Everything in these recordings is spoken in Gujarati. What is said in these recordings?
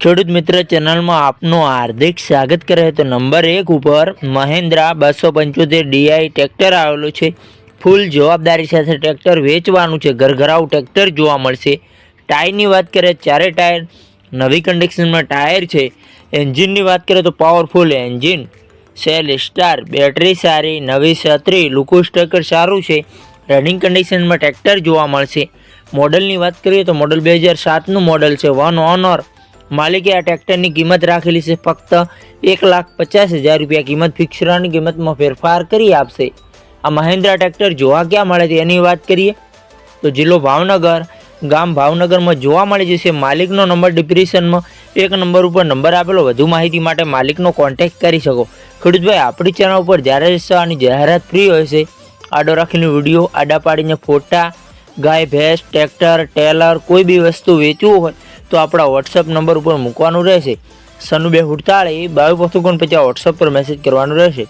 ખેડૂત મિત્ર ચેનલમાં આપનું હાર્દિક સ્વાગત કરે તો નંબર એક ઉપર મહેન્દ્રા બસો પંચોતેર ડીઆઈ ટ્રેક્ટર આવેલું છે. ફૂલ જવાબદારી સાથે ટ્રેક્ટર વેચવાનું છે. ઘરઘરાવ ટ્રેક્ટર જોવા મળશે. ટાયરની વાત કરીએ, ચારે ટાયર નવી કન્ડિશનમાં ટાયર છે. એન્જિનની વાત કરીએ તો powerful engine. Self start, battery સારી, નવી છત્રી, લુકુ સ્ટકર સારું છે. રનિંગ કન્ડિશનમાં ટ્રેક્ટર જોવા મળશે. મોડલની વાત કરીએ તો મોડલ બે હજાર સાતનું મોડલ છે. વન ઓનર માલિકે આ ટ્રેક્ટરની કિંમત રાખેલી છે ફક્ત એક લાખ પચાસ હજાર રૂપિયા. કિંમત ફિક્સરાની કિંમતમાં ફેરફાર કરી આપશે. આ મહેન્દ્રા ટ્રેક્ટર જોવા ક્યાં મળે છે એની વાત કરીએ? તો જિલ્લો ભાવનગર. ગામ ભાવનગરમાં જોવા મળે છે માલિકનો નંબર ડિપ્રેશનમાં એક નંબર ઉપર નંબર આપેલો. વધુ માહિતી માટે માલિકનો કોન્ટેક્ટ કરી શકો. ખેડૂતભાઈ, આપણી ચેનલ ઉપર જ્યારે આની જાહેરાત ફ્રી હોય છે, આડો રાખીને વીડિયો, આડા પાડીને ફોટા, ગાય, ભેંસ, ટ્રેક્ટર, ટેલર, કોઈ બી વસ્તુ વેચવું હોય તો આપણા વોટ્સઅપ નંબર ઉપર મૂકવાનું રહેશે. સનુ બે હુડતાળી બાવીસ પચીસ પછી વોટ્સઅપ પર મેસેજ કરવાનું રહેશે.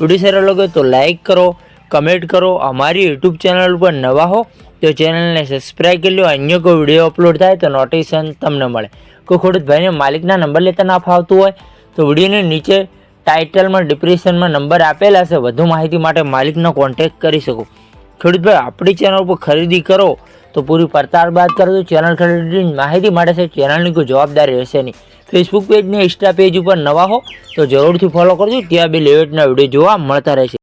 વીડિયો સારો લાગે તો લાઇક કરો કમેન્ટ કરો, અમારી યુટ્યુબ ચેનલ ઉપર નવા હો, તો ચેનલને સબસ્ક્રાઈબ કરી લો, અન્ય કોઈ વીડિયો અપલોડ થાય તો નોટિફિકેશન તમને મળે. કોઈ ખેડૂત ભાઈને માલિકના નંબર લેતા ના ફાવતું હોય, તો વિડીયોને નીચે ટાઇટલમાં ડિપ્રેશનમાં નંબર આપેલા છે, વધુ માહિતી માટે માલિકનો કોન્ટેક્ટ કરી શકો. ખેડૂતભાઈ, આપણી ચેનલ ઉપર ખરીદી કરો તો પૂરી પડતાળ બાદ કરજો ચેનલ ખરીદીની માહિતી માટે છે. ચેનલની કોઈ જવાબદારી રહેશે નહીં. ફેસબુક પેજ ને ઇન્સ્ટા પેજ ઉપર નવા હો તો જરૂરથી ફોલો કરજો. ત્યાં બે લેવેટના વીડિયો જોવા મળતા રહેશે.